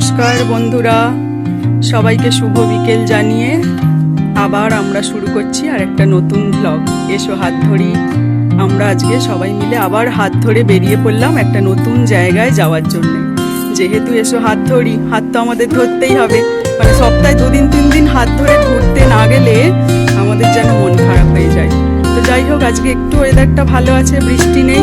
নমস্কার বন্ধুরা। সবাইকে শুভ বিকেল জানিয়ে আবার আমরা শুরু করছি আর একটা নতুন ব্লগ এসো হাত ধরি আমরা আজকে সবাই মিলে আবার হাত ধরে বেরিয়ে পড়লাম একটা নতুন জায়গায় যাওয়ার জন্য। যেহেতু এসো হাত ধরি, হাত তো আমাদের ধরতেই হবে। মানে সপ্তাহে দুদিন তিন দিন হাত ধরে ঘুরতে না গেলে আমাদের যেন মন খারাপ হয়ে যায়। তো যাই হোক আজকে একটু ওয়েদারটা ভালো আছে বৃষ্টি নেই।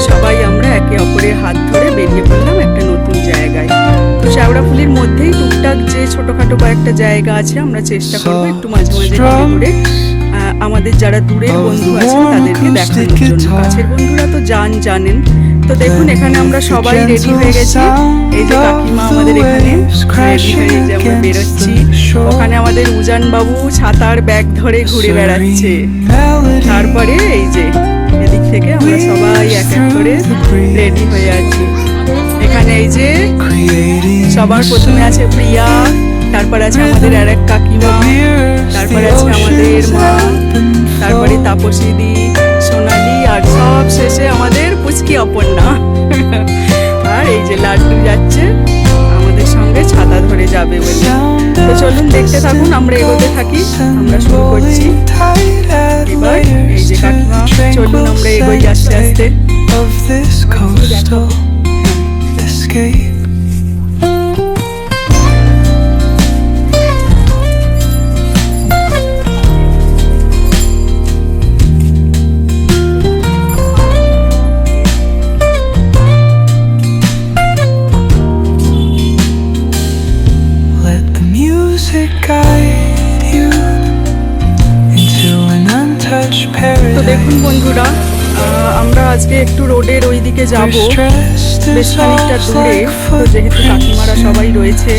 সবাই আমরা একে অপরের হাত ধরে বেরিয়ে পড়লাম একটা নতুন জায়গায়। তো শ্যাওড়া শ্যাওড়াফুলির মধ্যেই টুকটাক যে ছোটখাটো কয়েকটা জায়গা আছে আমরা চেষ্টা করব একটু মাঝে মাঝে ঘুরে ঘুরে। আহ, আমাদের যারা দূরের বন্ধু আছে তাদেরকে দেখানোর জন্য। কাছের বন্ধুরা তো জান জানেন। তো দেখুন, এখানে আমরা সবাই রেডি হয়ে গেছি। এই যে কাকিমা আমাদের এখানে রেডি হয়ে যে আমরা বেরোচ্ছি। ওখানে আমাদের উজান বাবু ছাতার ব্যাগ ধরে ঘুরে বেড়াচ্ছে। তারপরে এই যে, এদিক থেকে আমরা সবাই এক এক করে রেডি হয়ে আছি। এখানে এই যে, সবার প্রথমে আছে প্রিয়া, তারপর আছে আমাদের আর এক কাকিমা, তারপরে আছে আমাদের মা, তারপরে তাপসী দি আর সব শেষে আমাদের পুচকি অপর্ণা। আর এই যে লাড্ডু যাচ্ছে আমাদের সঙ্গে ছাতা ধরে যাবে বলে। তো চলুন দেখতে থাকুন আমরা এগোতে থাকি আমরা শুরু করছি। এবার এই যে কাকিমা চলুন আমরা এগোই আস্তে আস্তে। Escape. বন্ধুরা আমরা আজকে একটু রোডের ওই দিকে যাব বেশ খানিকটা দূরে। তো যেহেতু কাকিমারা সবাই রয়েছে.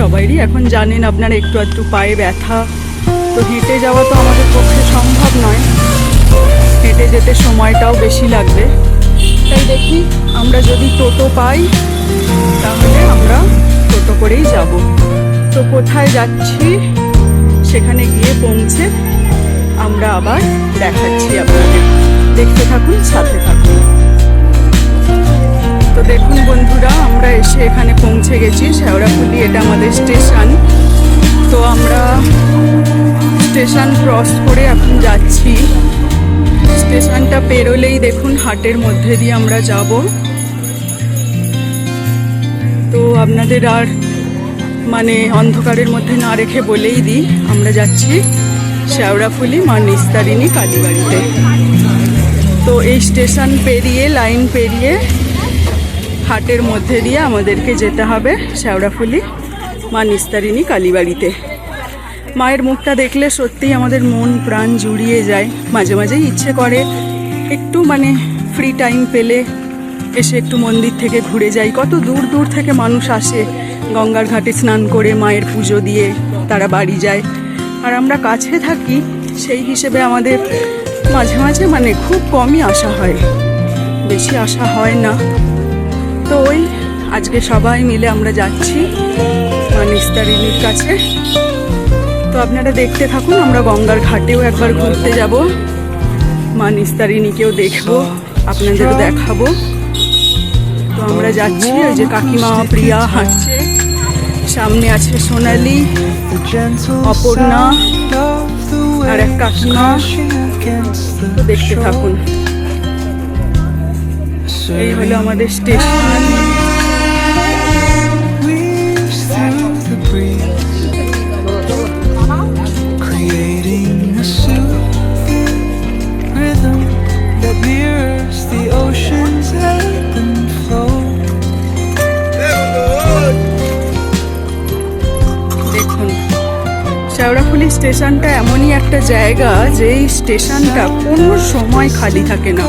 সবাইরই এখন জানেন আপনারা একটু একটু পায়ে ব্যথা। তো হেঁটে যাওয়া তো আমাদের পক্ষে সম্ভব নয়। হেঁটে যেতে সময়টাও বেশি লাগবে। তাই দেখি আমরা যদি টোটো পাই তাহলে আমরা টোটো করেই যাব। তো কোথায় যাচ্ছি? সেখানে গিয়ে পৌঁছে আমরা আবার দেখাচ্ছি আপনাদের। দেখতে থাকুন, সাথে থাকুন। তো দেখুন বন্ধুরা, আমরা এসে এখানে পৌঁছে গেছি শেওড়াফুলি এটা আমাদের স্টেশন। তো আমরা স্টেশন ক্রস করে এখন যাচ্ছি। স্টেশনটা পেরোলেই দেখুন, হাটের মধ্যে দিয়ে আমরা যাব। তো আপনাদের আর মানে অন্ধকারের মধ্যে না রেখে বলেই দিই, আমরা যাচ্ছি। শেওড়াফুলি মা নিস্তারিণী কালীবাড়িতে। তো এই স্টেশন পেরিয়ে, লাইন পেরিয়ে, হাটের মধ্যে দিয়ে আমাদেরকে যেতে হবে শেওড়াফুলি মা নিস্তারিণী কালীবাড়িতে। মায়ের মুখটা দেখলে সত্যিই আমাদের মন, প্রাণ জুড়িয়ে যায়। মাঝে মাঝেই ইচ্ছে করে একটু মানে ফ্রি টাইম পেলে এসে একটু মন্দির থেকে ঘুরে যাই। কত দূর দূর থেকে মানুষ আসে। গঙ্গার ঘাটে স্নান করে মায়ের পুজো দিয়ে তারা বাড়ি যায়। আর আমরা কাছে থাকি, সেই হিসেবে আমাদের মাঝে মাঝে মানে খুব কমই আসা হয়। বেশি আসা হয় না। তো ওই আজকে সবাই মিলে আমরা যাচ্ছি নিস্তারিণীর কাছে। তো আপনারা দেখতে থাকুন, আমরা গঙ্গার ঘাটেও একবার ঘুরতে যাব। মা নিস্তারিণীকেও দেখব, আপনাদেরও দেখাবো। তো আমরা যাচ্ছি, ওই যে কাকিমা, প্রিয়া হাঁটছে। সামনে আছে সোনালি অপর্ণা আর এক কাকিমা। দেখতে থাকুন। এই হলো আমাদের স্টেশন শেওড়াফুলি স্টেশনটা এমনই একটা জায়গা যে এই স্টেশনটা কোনো সময় খালি থাকে না।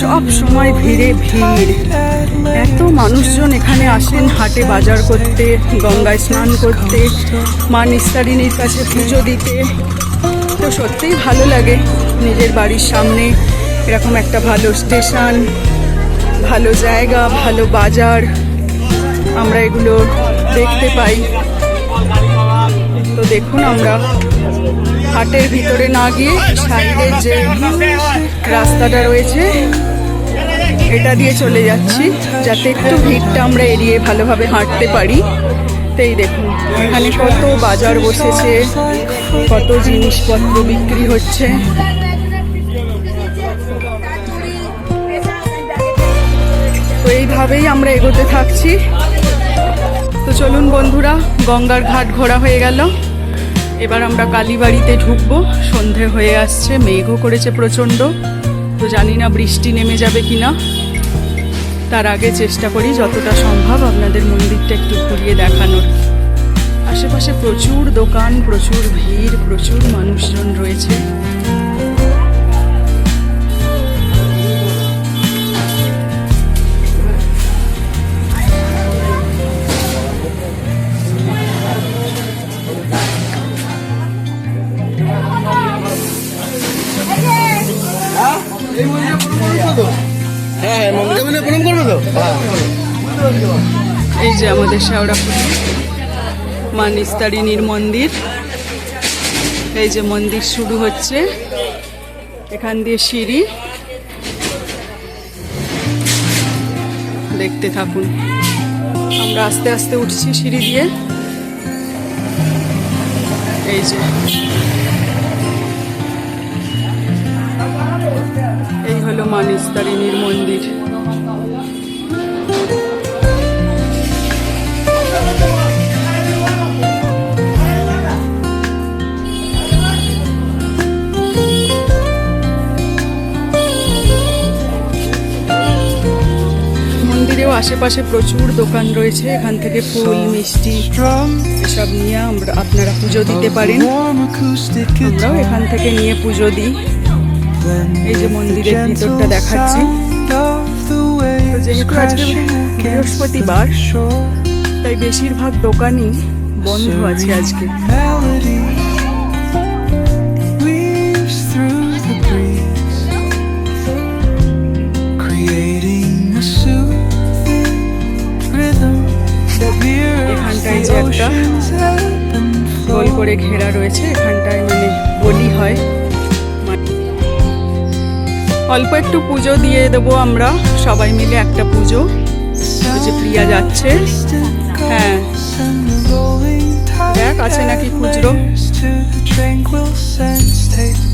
সব সময় ভিড়ে ভিড়। এত মানুষজন এখানে আসেন হাটে বাজার করতে, গঙ্গায় স্নান করতে, মা নিস্তারিণীর কাছে পুজো দিতে। তো সত্যিই ভালো লাগে নিজের বাড়ির সামনে এরকম একটা ভালো স্টেশন, ভালো জায়গা, ভালো বাজার। আমরা এগুলো দেখতে পাই। দেখুন আমরা হাটের ভিতরে না গিয়ে সাইডের যে রাস্তাটা রয়েছে, এটা দিয়ে চলে যাচ্ছি, যাতে একটু ভিড়টা আমরা এড়িয়ে ভালোভাবে হাঁটতে পারি। তো এই দেখুন, এখানে কত বাজার বসেছে, কত জিনিসপত্র বিক্রি হচ্ছে। তো এইভাবেই আমরা এগোতে থাকছি। তো চলুন বন্ধুরা, গঙ্গার ঘাট ঘোরা হয়ে গেল। এবার আমরা কালীবাড়িতে ঢুকবো। সন্ধে হয়ে আসছে, মেঘও করেছে প্রচণ্ড। তো জানি না বৃষ্টি নেমে যাবে কি না তার আগে চেষ্টা করি যতটা সম্ভব আপনাদের মন্দিরটা একটু ঘুরিয়ে দেখানোর। আশেপাশে প্রচুর দোকান, প্রচুর ভিড়, প্রচুর মানুষজন রয়েছে। আমাদের শেওড়াপুরি মা নিস্তারিণীর মন্দির। এই যে মন্দির শুরু হচ্ছে। এখান দিয়ে সিঁড়ি। দেখতে থাকুন। আমরা আস্তে আস্তে উঠছি সিঁড়ি দিয়ে। এই যে। এই হলো মা নিস্তারিণীর মন্দির। আশেপাশে প্রচুর দোকান রয়েছে। এখান থেকে ফুল মিষ্টি এসব নিয়ে আমরা আপনারা পুজো দিতে পারেন। আমরাও এখান থেকে নিয়ে পুজো দিই। এই যে মন্দিরের ভিতরটা দেখাচ্ছি। যেহেতু আজকে বৃহস্পতিবার, তাই বেশিরভাগ দোকানই বন্ধ আছে আজকে। করে ঘেরা রয়েছে এখানটায় মানে বলি হয়। অল্প একটু পুজো দিয়ে দেবো আমরা সবাই মিলে একটা পুজো। যে প্রিয়া যাচ্ছে। হ্যাঁ। দেখ, আছে নাকি খুচরো?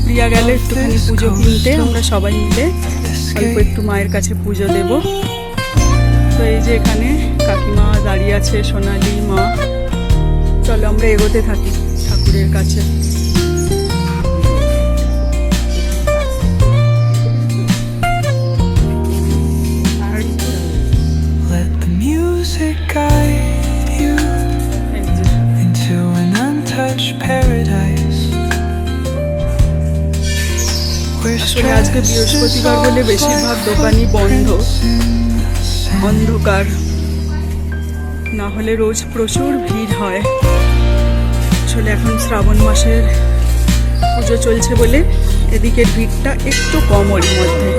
প্রিয়া গেলে একটুখানি পুজো কিনতে আমরা সবাই মিলে অল্প একটু মায়ের কাছে পুজো দেব। তো এই যে এখানে কাকিমা দাঁড়িয়ে আছে সোনালি মা। চলো আমরা এগোতে থাকি। ঈশ্বরের কাছে। আজকে বৃহস্পতিবার বলে বেশিরভাগ দোকানই বন্ধ। অন্ধকার। না হলে রোজ প্রচুর ভিড় হয়। আসলে এখন শ্রাবণ মাসের পুজো চলছে বলে এদিকের ভিড়টা একটু কম ওর মধ্যে।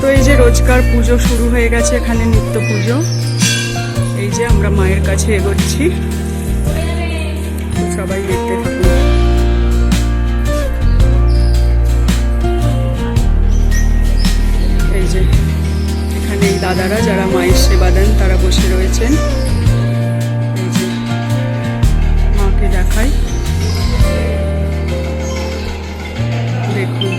তো এই যে রোজকার পুজো শুরু হয়ে গেছে এখানে নিত্য পুজো। এই যে আমরা মায়ের কাছে এগোচ্ছি। সবাই দেখতে এই যে এখানে এই দাদারা যারা মায়ের সেবা দেন তারা বসে রয়েছেন। দেখাই। দেখুন।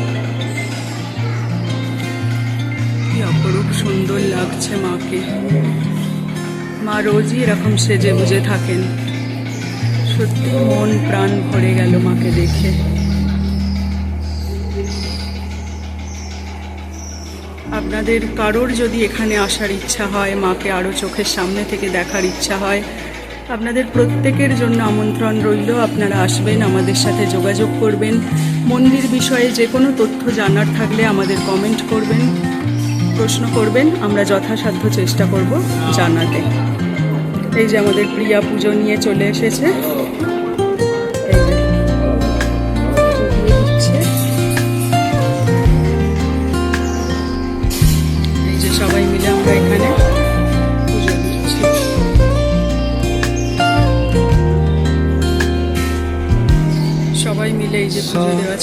কি অপরূপ সুন্দর লাগছে মাকে। মা রোজই এরকম সেজে গুজে থাকেন। সত্যি মন প্রাণ ভরে গেল মাকে দেখে। আপনাদের কারোর যদি এখানে আসার ইচ্ছা হয়, মাকে আরও চোখের সামনে থেকে দেখার ইচ্ছা হয় আপনাদের প্রত্যেকের জন্য আমন্ত্রণ রইল। আপনারা আসবেন, আমাদের সাথে যোগাযোগ করবেন। মন্দির বিষয়ে যে কোনো তথ্য জানার থাকলে আমাদের কমেন্ট করবেন, প্রশ্ন করবেন, আমরা যথাসাধ্য চেষ্টা করব জানাতে। এই যে আমাদের প্রিয়া পুজো নিয়ে চলে এসেছে।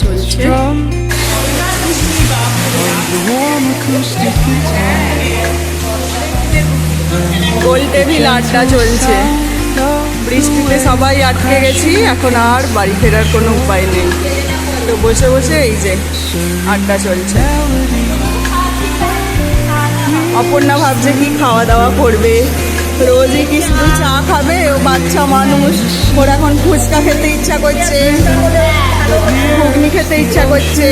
চলছে. গোল টেবিল আড্ডা চলছে। বৃষ্টিতে সবাই আটকে গেছি, এখন আর বাড়ি ফেরার কোনো উপায় নেই। তো বসে বসে এই যে আড্ডা চলছে। অপর্ণা ভাবছে কি খাওয়া দাওয়া করবে। রোজই কি চা খাবে? ও বাচ্চা মানুষ, ওর এখন ফুচকা খেতে ইচ্ছা করছে। ঘুগনি খেতে ইচ্ছা করছে।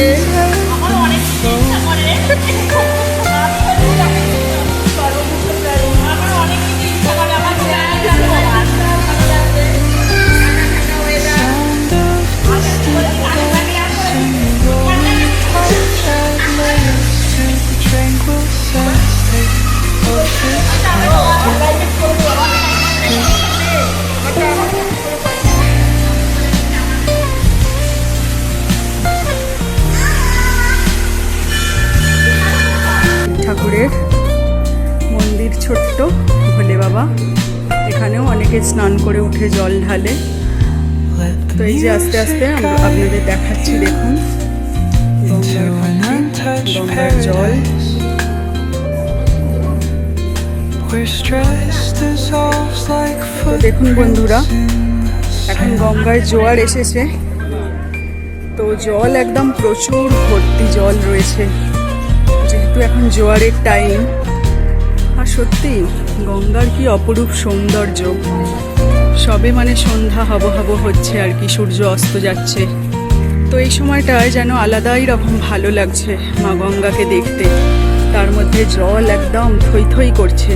দেখুন। গঙ্গার জল দেখুন বন্ধুরা এখন গঙ্গায় জোয়ার এসেছে। তো জল একদম প্রচুর ভর্তি জল রয়েছে। যেহেতু এখন জোয়ারের টাইম আর সত্যি গঙ্গার কি অপরূপ সৌন্দর্য। সবে মানে সন্ধ্যা হব হব হচ্ছে আর কি সূর্য অস্ত যাচ্ছে। তো এই সময়টায় যেন আলাদাই রকম ভালো লাগছে মা গঙ্গাকে দেখতে। তার মধ্যে জল একদম থই থই করছে।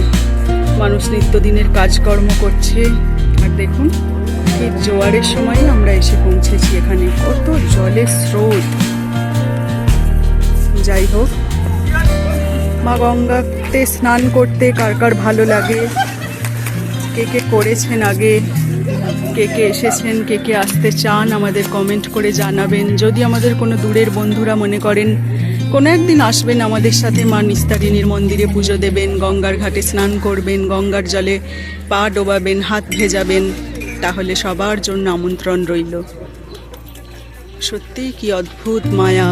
মানুষ নিত্যদিনের কাজকর্ম করছে। আর দেখুন, এই জোয়ারের সময় আমরা এসে পৌঁছেছি এখানে। কত জলের স্রোত। যাই হোক, মা গঙ্গাতে স্নান করতে কার কার ভালো লাগে? কে কে করেছেন আগে? কে কে এসেছেন, কে কে আসতে চান, আমাদের কমেন্ট করে জানাবেন। যদি আমাদের কোনো দূরের বন্ধুরা মনে করেন, কোনো একদিন আসবেন আমাদের সাথে, মা নিস্তারিণীর মন্দিরে পুজো দেবেন, গঙ্গার ঘাটে স্নান করবেন, গঙ্গার জলে পা ডোবাবেন, হাত ভেজাবেন, তাহলে সবার জন্য আমন্ত্রণ রইল। সত্যিই কি অদ্ভুত মায়া,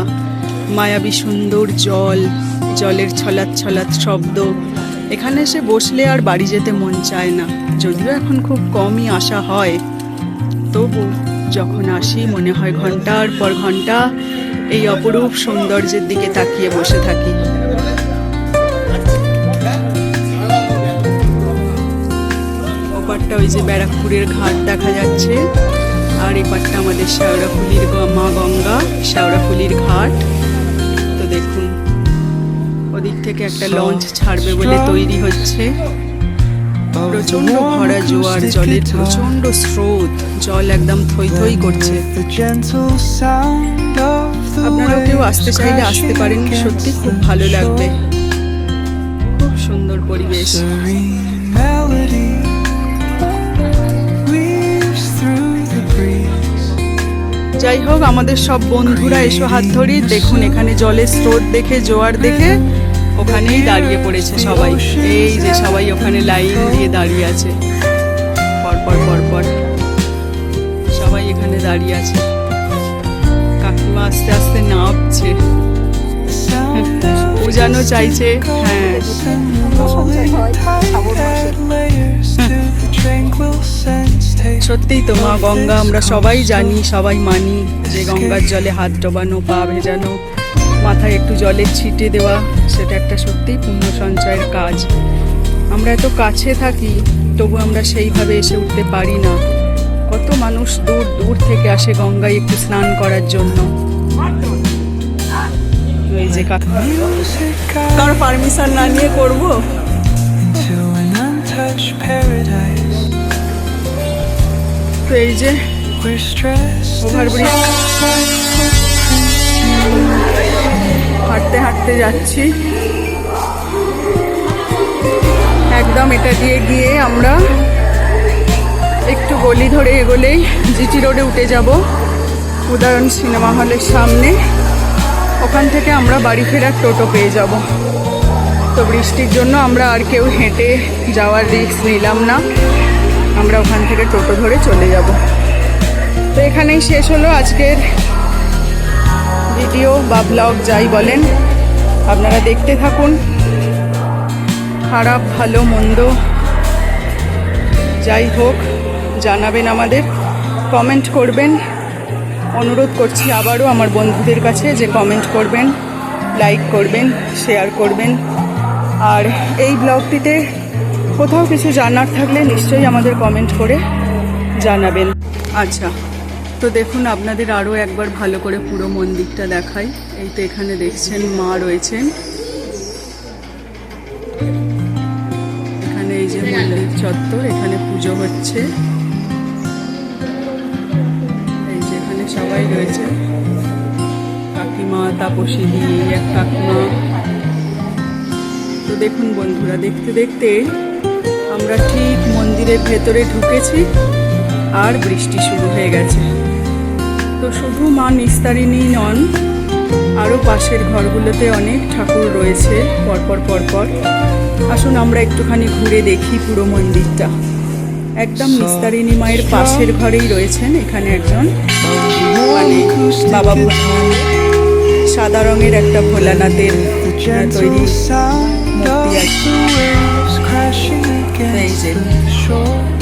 মায়াবী সুন্দর জল, জলের ছলাৎ ছলাৎ শব্দ। এখানে এসে বসলে আর বাড়ি যেতে মন চায় না। যদিও এখন খুব কমই আসা হয়। তবু যখন আসি, মনে হয় ঘণ্টার পর ঘণ্টা এই অপরূপ সৌন্দর্যের দিকে তাকিয়ে বসে থাকি। ওপারটা ওই যে ব্যারাকপুরের ঘাট দেখা যাচ্ছে। আর এপারটা আমাদের শেওড়াফুলির মা গঙ্গা শেওড়াফুলির ঘাট। থেকে একটা লঞ্চ ছাড়বে বলে তৈরি হচ্ছে। প্রচণ্ড ভরা জোয়ার জলের প্রচণ্ড স্রোত জল একদম থই থই করছে। আপনারাও কেউ আসতে চাইলে আসতে পারেন সত্যি খুব ভালো লাগবে। খুব সুন্দর পরিবেশ. যাই হোক আমাদের সব বন্ধুরা এসো হাত ধরি দেখুন এখানে জলের স্রোত দেখে জোয়ার দেখে। ওখানেই দাঁড়িয়ে পড়েছে সবাই। এই যে সবাই ওখানে লাইন দিয়ে দাঁড়িয়ে আছে। পরপর পরপর সবাই এখানে দাঁড়িয়ে আছে। কাকিমা আস্তে আস্তে নামছে। উজানো চাইছে হ্যাঁ. সত্যিই তো মা গঙ্গা, আমরা সবাই জানি, সবাই মানি যে গঙ্গার জলে হাত ডোবানো, পা ভেজানো। মাথায় একটু জলের ছিটে দেওয়া সেটা একটা সত্যিই পুণ্য সঞ্চয়ের কাজ। আমরা এত কাছে থাকি তবু আমরা সেইভাবে এসে উঠতে পারি না। কত মানুষ দূর দূর থেকে আসে গঙ্গায় একটু স্নান করার জন্য। এই যে কার পারমিশন না নিয়ে করব? তো এই যে ওভারব্রিজ হাঁটতে হাঁটতে যাচ্ছি। একদম এটা দিয়ে গিয়ে আমরা একটু গলি ধরে এগোলেই জিটি রোডে উঠে যাব। উদাহরণ সিনেমা হলের সামনে। ওখান থেকে আমরা বাড়ি ফেরার টোটো পেয়ে যাব। তো বৃষ্টির জন্য আমরা আর কেউ হেঁটে যাওয়ার রিস্ক নিলাম না। আমরা ওখান থেকে টোটো ধরে চলে যাব। তো এখানেই শেষ হলো আজকের বা ব্লগ যাই বলেন, আপনারা দেখতে থাকুন। খারাপ, ভালো, মন্দ, যাই হোক, জানাবেন আমাদের কমেন্ট করবেন। অনুরোধ করছি আবারও আমার বন্ধুদের কাছে যে কমেন্ট করবেন লাইক করবেন শেয়ার করবেন। আর এই ব্লগটিতে কোথাও কিছু জানার থাকলে নিশ্চয়ই আমাদের কমেন্ট করে জানাবেন। আচ্ছা। তো দেখুন, আপনাদের আরও একবার ভালো করে পুরো মন্দিরটা দেখাই। এই তো এখানে দেখছেন, মা রয়েছেন। এখানে এই যে মন্দির চত্বর, এখানে পুজো হচ্ছে। এই যে এখানে সবাই রয়েছে। কাকিমা, তাপসী দি, এক কাকিমা। তো দেখুন বন্ধুরা, দেখতে দেখতে আমরা ঠিক মন্দিরের ভেতরে ঢুকেছি আর বৃষ্টি শুরু হয়ে গেছে। তো শুধু মা নিস্তারিণী নন আরও পাশের ঘরগুলোতে অনেক ঠাকুর রয়েছে পরপর পরপর। আসুন আমরা একটুখানি ঘুরে দেখি পুরো মন্দিরটা। একদম নিস্তারিণী মায়ের পাশের ঘরেই রয়েছেন এখানে একজন মানে বাবা সাদা রঙের একটা ভোলানাথের তৈরি মূর্তি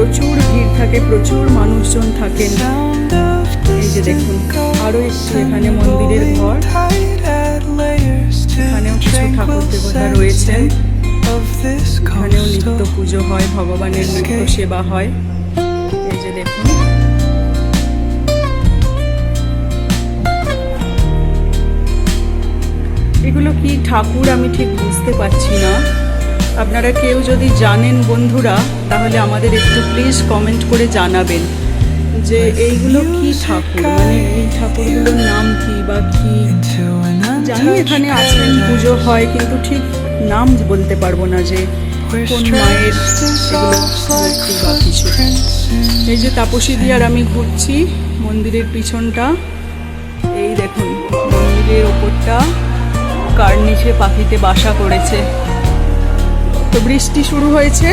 প্রচুর ভিড় থাকে, প্রচুর মানুষজন থাকেন এই যে দেখুন, আরও একটু এখানে মন্দিরের ঘর। এখানেও ঠাকুর দেবতা রয়েছেন। এখানেও নিত্য পুজো হয়, ভগবানের নিত্য সেবা হয়। এই দেখুন। এগুলো কি ঠাকুর আমি ঠিক বুঝতে পারছি না। আপনারা কেউ যদি জানেন বন্ধুরা, তাহলে আমাদের একটু প্লিজ কমেন্ট করে জানাবেন যে এইগুলো কি ঠাকুর মানে এই ঠাকুরগুলোর নাম কি বা কি? জানি এখানে আসবেন পুজো হয়, কিন্তু ঠিক নাম বলতে পারব না যে কোন মায়ের এই যে তাপসী দিয়ে আর আমি ঘুরছি মন্দিরের পিছনটা, এই দেখুন মন্দিরের ওপরটা, কার নিচে পাখিতে বাসা করেছে। তো বৃষ্টি শুরু হয়েছে।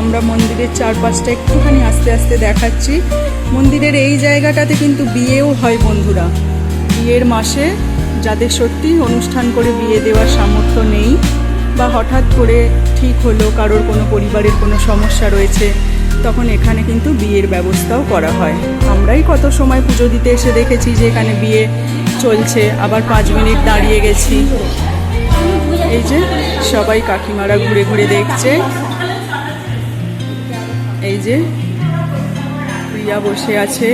আমরা মন্দিরের চারপাশটা একটুখানি আস্তে আস্তে দেখাচ্ছি। মন্দিরের এই জায়গাটাতে কিন্তু বিয়েও হয় বন্ধুরা। বিয়ের মাসে যাদের সত্যি অনুষ্ঠান করে বিয়ে দেওয়ার সামর্থ্য নেই বা হঠাৎ করে ঠিক হলো, কারোর কোনো পরিবারের কোনো সমস্যা রয়েছে, তখন এখানে কিন্তু বিয়ের ব্যবস্থাও করা হয়। আমরাই কত সময় পুজো দিতে এসে দেখেছি যে এখানে বিয়ে চলছে। আবার পাঁচ মিনিট দাঁড়িয়ে গেছি। এই যে সবাই কাকিমারা ঘুরে ঘুরে দেখছে। এই যে প্রিয়া বসে আছে।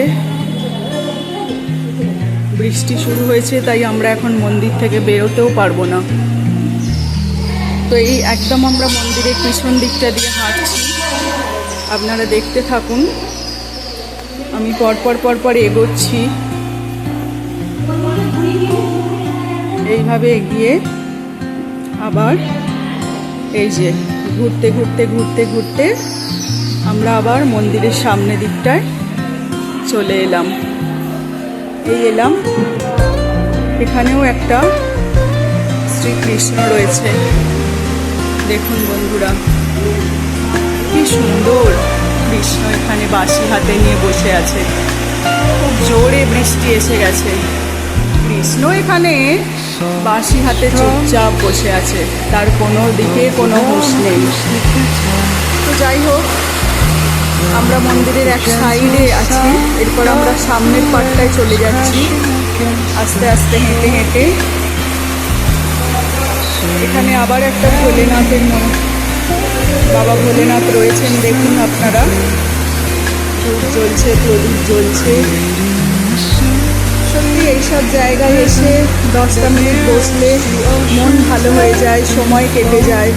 বৃষ্টি শুরু হয়েছে, তাই আমরা এখন মন্দির থেকে বেরোতেও পারব না। তো এই একদম আমরা মন্দিরের পিছন দিকটা দিয়ে হাঁটছি। আপনারা দেখতে থাকুন। আমি পরপর পরপর এগোচ্ছি। এইভাবে এগিয়ে আবার এই যে ঘুরতে ঘুরতে ঘুরতে ঘুরতে আমরা আবার মন্দিরের সামনে দিকটায় চলে এলাম। এই এলাম। এখানেও একটা শ্রীকৃষ্ণ রয়েছে। দেখুন বন্ধুরা, কি সুন্দর কৃষ্ণ এখানে বাঁশি হাতে নিয়ে বসে আছে। খুব জোরে বৃষ্টি এসে গেছে। কৃষ্ণ এখানে বাঁশি হাতে চুপচাপ বসে আছে। তার কোনো দিকে কোনো হুঁশ নেই। তো যাই হোক, আমরা মন্দিরের এক সাইডে আছি। এরপর আমরা সামনের পাটটায় চলে যাচ্ছি। আস্তে আস্তে হেঁটে হেঁটে। এখানে আবার একটা ভোলেনাথের মন, বাবা ভোলেনাথ রয়েছেন দেখুন আপনারা। ধূপ জ্বলছে, প্রদীপ জ্বলছে। সত্যি এইসব জায়গায় এসে দশটা মিনিট বসলে মন ভালো হয়ে যায়, সময় কেটে যায়।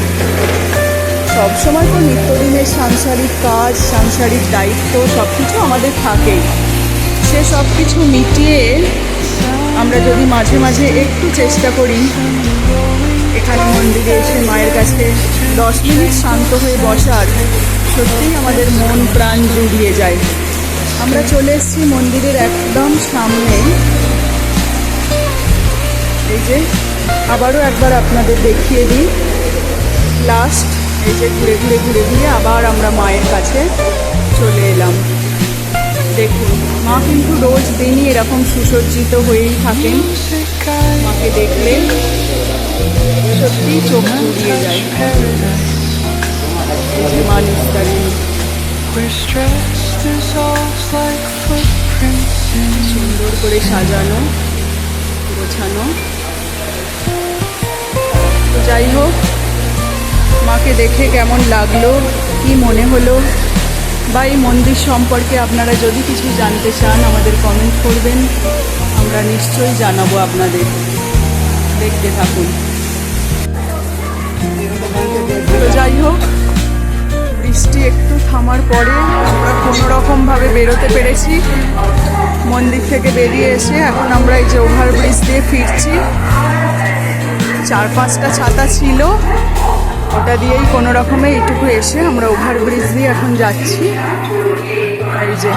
সব সময় তো নিত্যদিনের সাংসারিক কাজ, সাংসারিক দায়িত্ব সব কিছু আমাদের থাকেই। সে সব কিছু মিটিয়ে আমরা যদি মাঝে মাঝে একটু চেষ্টা করি, এখানে মন্দিরে এসে মায়ের কাছে দশ মিনিট শান্ত হয়ে বসার, সত্যিই আমাদের মন প্রাণ জুড়িয়ে যায়। আমরা চলে এসেছি মন্দিরের একদম সামনে। এই যে, আবারও একবার আপনাদের দেখিয়ে দিই। লাস্ট এই যে ঘুরে ঘুরে ঘুরে ঘুরে আবার আমরা মায়ের কাছে চলে এলাম। দেখুন, মা কিন্তু রোজ দিনই এরকম সুসজ্জিত হয়েই থাকেন। মাকে দেখলে সত্যি চোখ জুড়িয়ে যায়। মানুষ সুন্দর করে সাজানো, গোছানো। তো যাই হোক, মাকে দেখে কেমন লাগল, কি মনে হলো, বা এই মন্দির সম্পর্কে আপনারা যদি কিছু জানতে চান, আমাদের কমেন্ট করবেন। আমরা নিশ্চয়ই জানাব আপনাদের। দেখতে থাকুন। তো যাই হোক বৃষ্টি একটু থামার পরে আমরা কোনো রকমভাবে বেরোতে পেরেছি। মন্দির থেকে বেরিয়ে এসে এখন আমরা এই যে ওভারব্রিজ দিয়ে ফিরছি। চার পাঁচটা ছাতা ছিল। ওটা দিয়েই কোনো রকমে এইটুকু এসে আমরা ওভারব্রিজ দিয়ে এখন যাচ্ছি। এই যে।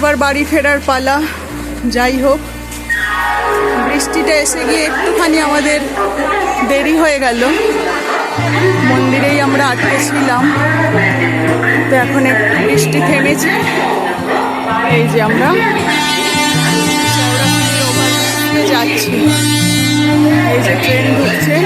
এবার বাড়ি ফেরার পালা। যাই হোক, বৃষ্টিটা এসে গিয়ে একটুখানি আমাদের দেরি হয়ে গেল। মন্দিরেই আমরা আটকে ছিলাম। তো এখন বৃষ্টি থেমেছে। এই যে আমরা যাচ্ছি। এই যে ট্রেন ঢুকছে।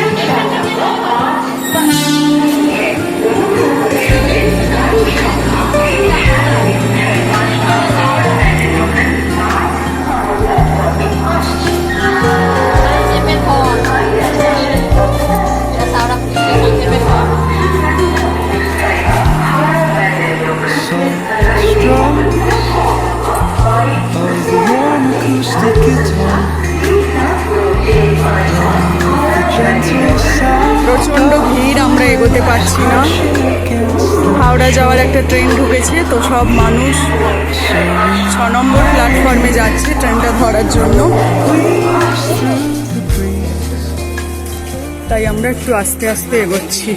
একটা ট্রেন ঢুকেছে, তো সব মানুষ ছ নম্বর প্ল্যাটফর্মে যাচ্ছে ট্রেনটা ধরার জন্য। তাই আমরা একটু আস্তে আস্তে এগোচ্ছি।